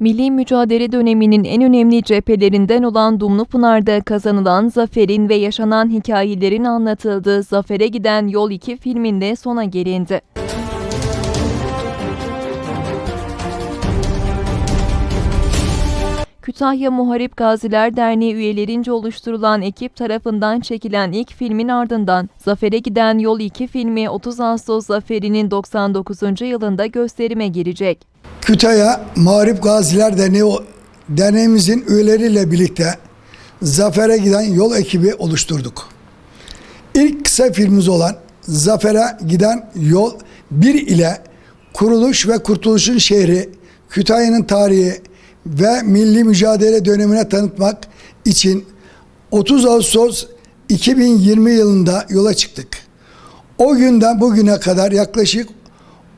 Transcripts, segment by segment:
Milli mücadele döneminin en önemli cephelerinden olan Dumlupınar'da kazanılan zaferin ve yaşanan hikayelerin anlatıldığı Zafere Giden Yol 2 filminde sona gelindi. Kütahya Muharip Gaziler Derneği üyelerince oluşturulan ekip tarafından çekilen ilk filmin ardından Zafere Giden Yol 2 filmi 30 Ağustos Zaferi'nin 99. yılında gösterime girecek. Kütahya Mağrip Gaziler Derneği derneğimizin üyeleriyle birlikte Zafer'e giden yol ekibi oluşturduk. İlk kısa filmimiz olan Zafer'e giden yol 1 ile kuruluş ve kurtuluşun şehri, Kütahya'nın tarihi ve milli mücadele dönemine tanıtmak için 30 Ağustos 2020 yılında yola çıktık. O günden bugüne kadar yaklaşık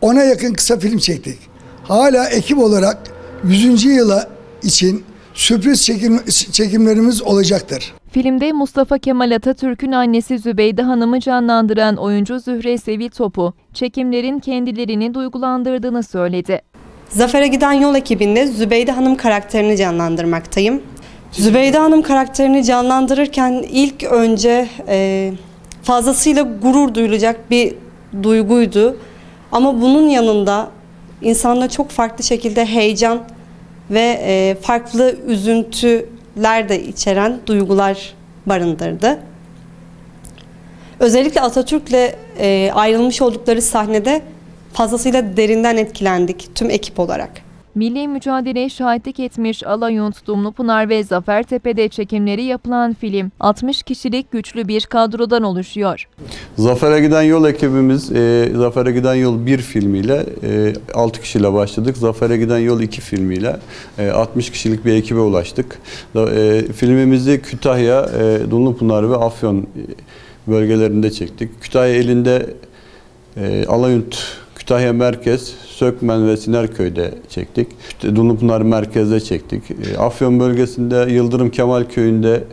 10'a yakın kısa film çektik. Hala ekip olarak 100. yıla için sürpriz çekim, çekimlerimiz olacaktır. Filmde Mustafa Kemal Atatürk'ün annesi Zübeyde Hanım'ı canlandıran oyuncu Zühre Sevil Topu, çekimlerin kendilerini duygulandırdığını söyledi. Zafer'e giden yol ekibinde Zübeyde Hanım karakterini canlandırmaktayım. Zübeyde Hanım karakterini canlandırırken ilk önce e, fazlasıyla gurur duyulacak bir duyguydu. Ama bunun yanında insanda çok farklı şekilde heyecan ve e, farklı üzüntüler de içeren duygular barındırdı. Özellikle Atatürk'le e, ayrılmış oldukları sahnede fazlasıyla derinden etkilendik tüm ekip olarak. Milli mücadeleye şahitlik etmiş Alayunt, Dumlupınar ve Zafertepe'de çekimleri yapılan film 60 kişilik güçlü bir kadrodan oluşuyor. Zafer'e giden yol ekibimiz e, Zafer'e giden yol 1 filmiyle e, 6 kişiyle başladık. Zafer'e giden yol 2 filmiyle e, 60 kişilik bir ekibe ulaştık. E, filmimizi Kütahya, e, Dumlupınar ve Afyon bölgelerinde çektik. Kütahya elinde e, Alayunt, Kütahya Merkez, Sökmen ve Sinerköy'de çektik. İşte Dumlupınar Merkez'de çektik. E, Afyon bölgesinde Yıldırım Kemal Köyü'nde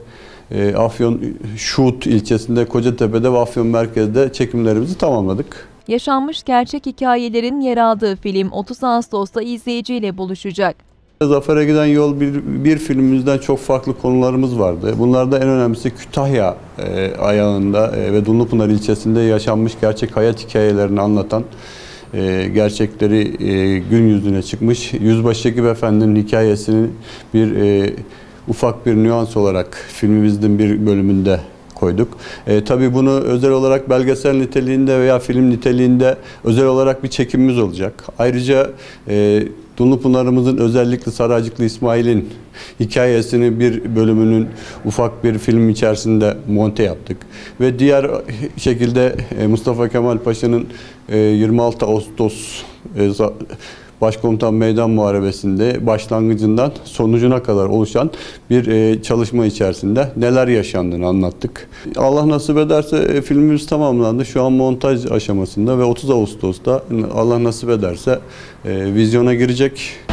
e, Afyon Şuhut ilçesinde Kocatepe'de ve Afyon Merkez'de çekimlerimizi tamamladık. Yaşanmış gerçek hikayelerin yer aldığı film 30 Ağustos'ta izleyiciyle buluşacak. Zafer'e giden yol bir, bir filmimizden çok farklı konularımız vardı. Bunlardan en önemlisi Kütahya e, ayağında e, ve Dumlupınar ilçesinde yaşanmış gerçek hayat hikayelerini anlatan e, gerçekleri e, gün yüzüne çıkmış. Yüzbaşı Ekip Efendi'nin hikayesini bir e, ufak bir nüans olarak filmimizin bir bölümünde koyduk. E, tabii bunu özel olarak belgesel niteliğinde veya film niteliğinde özel olarak bir çekimimiz olacak. Ayrıca e, Dumlupınar'ımızın özellikle Saracıklı İsmail'in hikayesini bir bölümünün ufak bir film içerisinde monte yaptık. Ve diğer şekilde e, Mustafa Kemal Paşa'nın e, 26 Ağustos e, Başkomutan Meydan Muharebesi'nde başlangıcından sonucuna kadar oluşan bir e, çalışma içerisinde neler yaşandığını anlattık. Allah nasip ederse e, filmimiz tamamlandı. Şu an montaj aşamasında ve 30 Ağustos'ta Allah nasip ederse e, vizyona girecek.